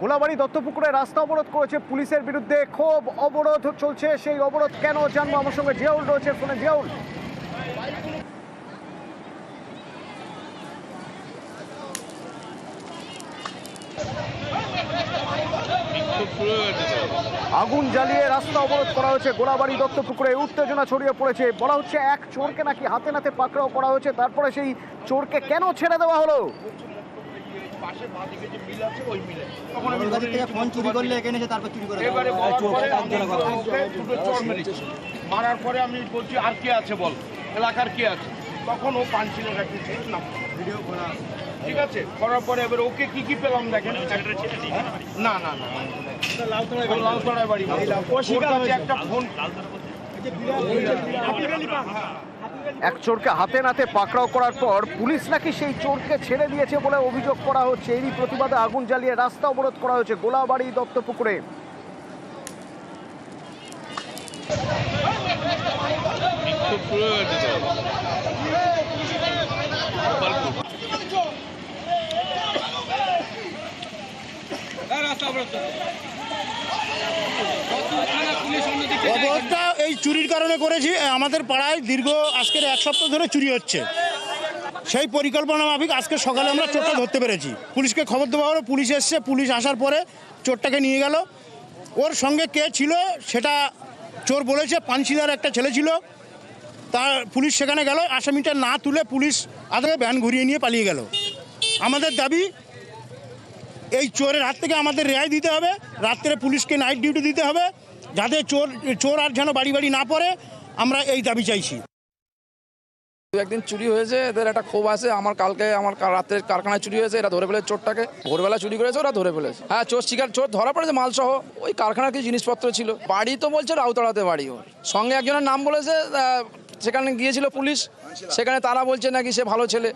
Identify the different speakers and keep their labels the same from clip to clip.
Speaker 1: গোলাবাড়ি দত্তপুকুরে রাস্তা অবরোধ করেছে পুলিশের বিরুদ্ধে। ক্ষোভ, অবরোধ চলছে। সেই অবরোধ কেন জানব? আমার সঙ্গে জিয়াউল রয়েছে। ফোনে জিয়াউল। আগুন জ্বালিয়ে রাস্তা অবরোধ করা হয়েছে গোলাবাড়ি দত্তপুকুরে। উত্তেজনা ছড়িয়ে পড়েছে। বলা হচ্ছে এক চোরকে নাকি হাতে নাতে পাকড়াও করা হয়েছে। তারপরে সেই চোরকে কেন ছেড়ে দেওয়া হলো?
Speaker 2: পাশে বাঁদিকে যে মিল আছে ওই মিলে। তখন আমি
Speaker 3: ওর থেকে ফোন চুরি করলে এখানে এসে তারপর চুরি করে
Speaker 2: এবারে বলার পরে আমি ওকে দুটো চড় মেরেছি। মারার পরে আমি বলছি আর কে আছে বল? এলাকার কে আছে? তখন ও পাঁচিলে রাখতেছে না ভিডিও করা। ঠিক আছে? করার পরে এবার ওকে কি কি পেলাম দেখেন? না না না ও লালতলায় বাড়ি। একটা ফোন
Speaker 1: এক চোরকে হাতে নাতে পাকড়াও করার পর পুলিশ নাকি সেই চোরকে ছেড়ে দিয়েছে বলে অভিযোগ করা হচ্ছে। এরই প্রতিবাদে আগুন জ্বালিয়ে রাস্তা অবরোধ করা হয়েছে গোলাবাড়ি দত্তপুকুরে।
Speaker 2: বিক্ষোভ শুরু হয়ে গেছে তো। গোপালপুর
Speaker 4: অবরোধটা এই চুরির কারণে করেছি আমাদের পাড়ায় দীর্ঘ আজকের এক সপ্তাহ ধরে চুরি হচ্ছে। সেই পরিকল্পনা মাফিক আজকে সকালে আমরা চোরটা ধরতে পেরেছি। পুলিশকে খবর দেওয়া হলো, পুলিশ এসছে, পুলিশ আসার পরে চোরটাকে নিয়ে গেল। ওর সঙ্গে কে ছিল সেটা চোর বলেছে পানশিদার একটা ছেলে ছিল। তার পুলিশ সেখানে গেল, আসামিটা না তুলে পুলিশ আগে ভ্যান ঘুরিয়ে নিয়ে পালিয়ে গেল। আমাদের দাবি, এই চোরের হাত থেকে আমাদের রেহাই দিতে হবে, রাত্রে পুলিশকে নাইট ডিউটি দিতে হবে যাতে চোর চোর আর যেন বাড়ি বাড়ি না পড়ে, আমরা এই দাবি চাইছি।
Speaker 5: একদিন চুরি হয়েছে, এদের একটা ক্ষোভ আছে, আমার কালকে, আমার রাত্রে কারখানায় চুরি হয়েছে, এরা ধরে ফেলেছে চোরটাকে। ভোরবেলা চুরি করেছে, ওরা ধরে ফেলেছে। হ্যাঁ চোর শিকার, চোর ধরা পড়েছে মালসহ, ওই কারখানার কিছু জিনিসপত্র ছিল। বাড়ি তো বলছে রাউতড়াতে বাড়ি ওর। সঙ্গে একজনের নাম বলেছে সেখানে গিয়েছিল পুলিশ, সেখানে তারা বলছে নাকি সে ভালো ছেলে।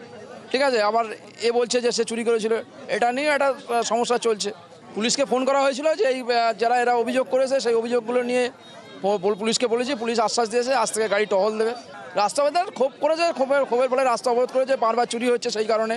Speaker 5: ঠিক আছে, আবার এ বলছে যে সে চুরি করেছিল। এটা নিয়ে একটা সমস্যা চলছে। পুলিশকে ফোন করা হয়েছিল যে এই যারা এরা অভিযোগ করেছে, সেই অভিযোগগুলো নিয়ে পুলিশকে বলেছি, পুলিশ আশ্বাস দিয়েছে, আজ থেকে গাড়ি টহল দেবে। রাস্তা অবরোধ ক্ষোভ করেছে, ক্ষোভের ক্ষোভের ফলে রাস্তা অবরোধ করেছে, বারবার চুরি হচ্ছে সেই কারণে।